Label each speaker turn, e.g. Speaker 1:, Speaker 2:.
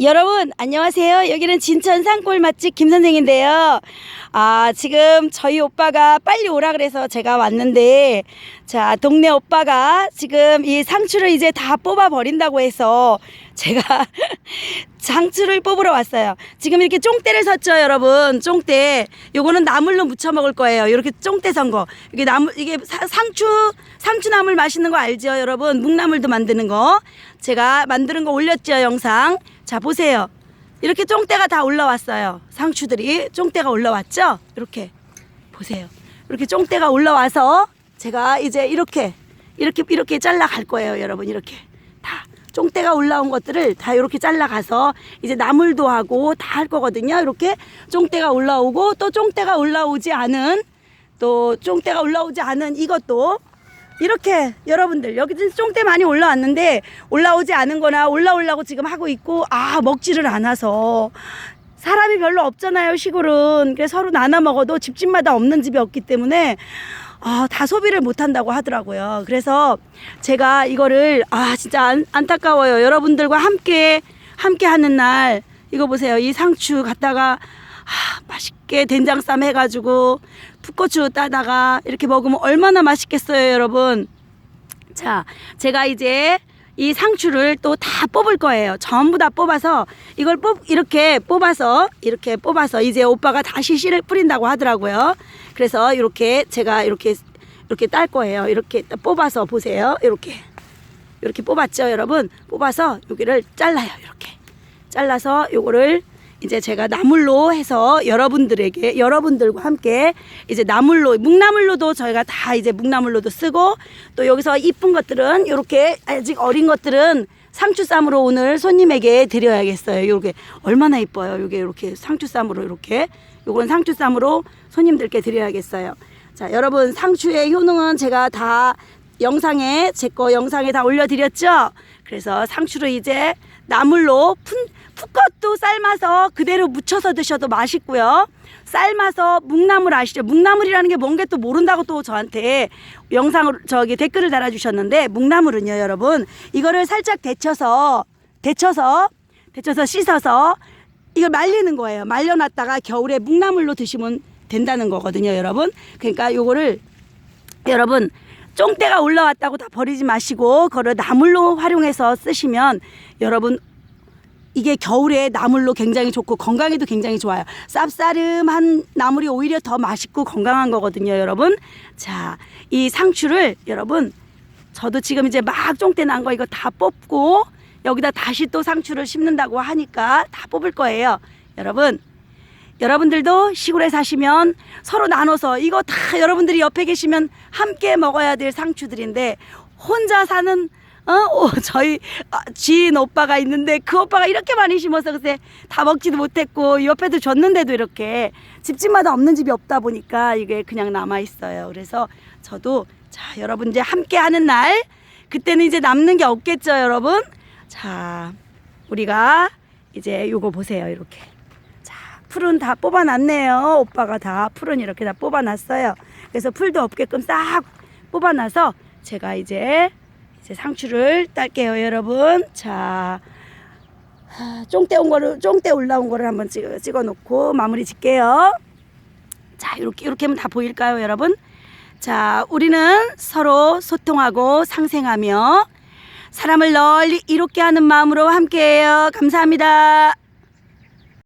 Speaker 1: 여러분 안녕하세요. 여기는 진천 산골 맛집 김 선생인데요. 아 지금 저희 오빠가 빨리 오라 그래서 제가 왔는데 자 동네 오빠가 지금 이 상추를 이제 다 뽑아 버린다고 해서 제가 상추를 뽑으러 왔어요. 지금 이렇게 쫑대를 섰죠, 여러분. 쫑대. 요거는 나물로 무쳐 먹을 거예요. 이렇게 쫑대 선 거. 이게 나물 이게 사- 상추 상추나물 맛있는 거 알죠, 여러분? 묵나물도 만드는 거. 제가 만드는 거 올렸죠, 영상. 자, 보세요. 이렇게 쫑대가 다 올라왔어요. 상추들이 쫑대가 올라왔죠? 이렇게 보세요. 이렇게 쫑대가 올라와서 제가 이제 이렇게 이렇게 이렇게 잘라 갈 거예요, 여러분. 이렇게 다 쫑대가 올라온 것들을 다 이렇게 잘라 가서 이제 나물도 하고 다 할 거거든요. 이렇게 쫑대가 올라오고 또 쫑대가 올라오지 않은 또 쫑대가 올라오지 않은 이것도 이렇게 여러분들 여기 지금 쫑대 많이 올라왔는데 올라오지 않은 거나 올라오려고 지금 하고 있고 아 먹지를 않아서 사람이 별로 없잖아요 시골은 그래서 서로 나눠 먹어도 집집마다 없는 집이 없기 때문에 아, 다 소비를 못 한다고 하더라고요. 그래서 제가 이거를 아, 진짜 안, 안타까워요. 여러분들과 함께 함께 하는 날 이거 보세요. 이 상추 갖다가 아, 맛있게 된장쌈 해 가지고 풋고추 따다가 이렇게 먹으면 얼마나 맛있겠어요, 여러분. 자, 제가 이제 이 상추를 또 다 뽑을 거예요. 전부 다 뽑아서 이걸 뽑 이렇게 뽑아서 이렇게 뽑아서 이제 오빠가 다시 씨를 뿌린다고 하더라고요. 그래서 이렇게 제가 이렇게 이렇게 딸 거예요. 이렇게 뽑아서 보세요. 이렇게 이렇게 뽑았죠, 여러분. 뽑아서 여기를 잘라요. 이렇게 잘라서 요거를 이제 제가 나물로 해서 여러분들에게 여러분들과 함께 이제 나물로 묵나물로도 저희가 다 이제 묵나물로도 쓰고 또 여기서 이쁜 것들은 이렇게 아직 어린 것들은 상추쌈으로 오늘 손님에게 드려야겠어요. 요게 얼마나 이뻐요. 요게 이렇게 상추쌈으로 이렇게 요건 상추쌈으로 손님들께 드려야겠어요. 자, 여러분 상추의 효능은 제가 다 영상에 제 거 영상에 다 올려드렸죠. 그래서 상추를 이제 나물로 푼 풋것도 삶아서 그대로 무쳐서 드셔도 맛있고요. 삶아서 묵나물 아시죠? 묵나물이라는 게 뭔 게 또 모른다고 또 저한테 영상으로 저기 댓글을 달아주셨는데 묵나물은요, 여러분 이거를 살짝 데쳐서 데쳐서 데쳐서 씻어서 이걸 말리는 거예요. 말려놨다가 겨울에 묵나물로 드시면 된다는 거거든요, 여러분. 그러니까 요거를 여러분 쫑대가 올라왔다고 다 버리지 마시고 그거를 나물로 활용해서 쓰시면 여러분 이게 겨울에 나물로 굉장히 좋고 건강에도 굉장히 좋아요. 쌉싸름한 나물이 오히려 더 맛있고 건강한 거거든요, 여러분. 자, 이 상추를 여러분 저도 지금 이제 막 쫑대 난 거 이거 다 뽑고 여기다 다시 또 상추를 심는다고 하니까 다 뽑을 거예요. 여러분 여러분들도 시골에 사시면 서로 나눠서 이거 다 여러분들이 옆에 계시면 함께 먹어야 될 상추들인데 혼자 사는 어, 오, 저희 아, 지인 오빠가 있는데 그 오빠가 이렇게 많이 심어서 글쎄 다 먹지도 못했고 옆에도 줬는데도 이렇게 집집마다 없는 집이 없다 보니까 이게 그냥 남아 있어요. 그래서 저도 자 여러분 이제 함께 하는 날 그때는 이제 남는 게 없겠죠, 여러분. 자 우리가 이제 요거 보세요, 이렇게. 자, 풀은 다 뽑아놨네요. 오빠가 다 풀은 이렇게 다 뽑아놨어요. 그래서 풀도 없게끔 싹 뽑아놔서 제가 이제 이제 상추를 딸게요, 여러분. 자, 하, 쫑대 온 거를 쫑대 올라온 거를 한번 찍어, 찍어 놓고 마무리 짓게요. 자, 이렇게 이렇게 하면 다 보일까요, 여러분? 자, 우리는 서로 소통하고 상생하며 사람을 널리 이롭게 하는 마음으로 함께해요. 감사합니다.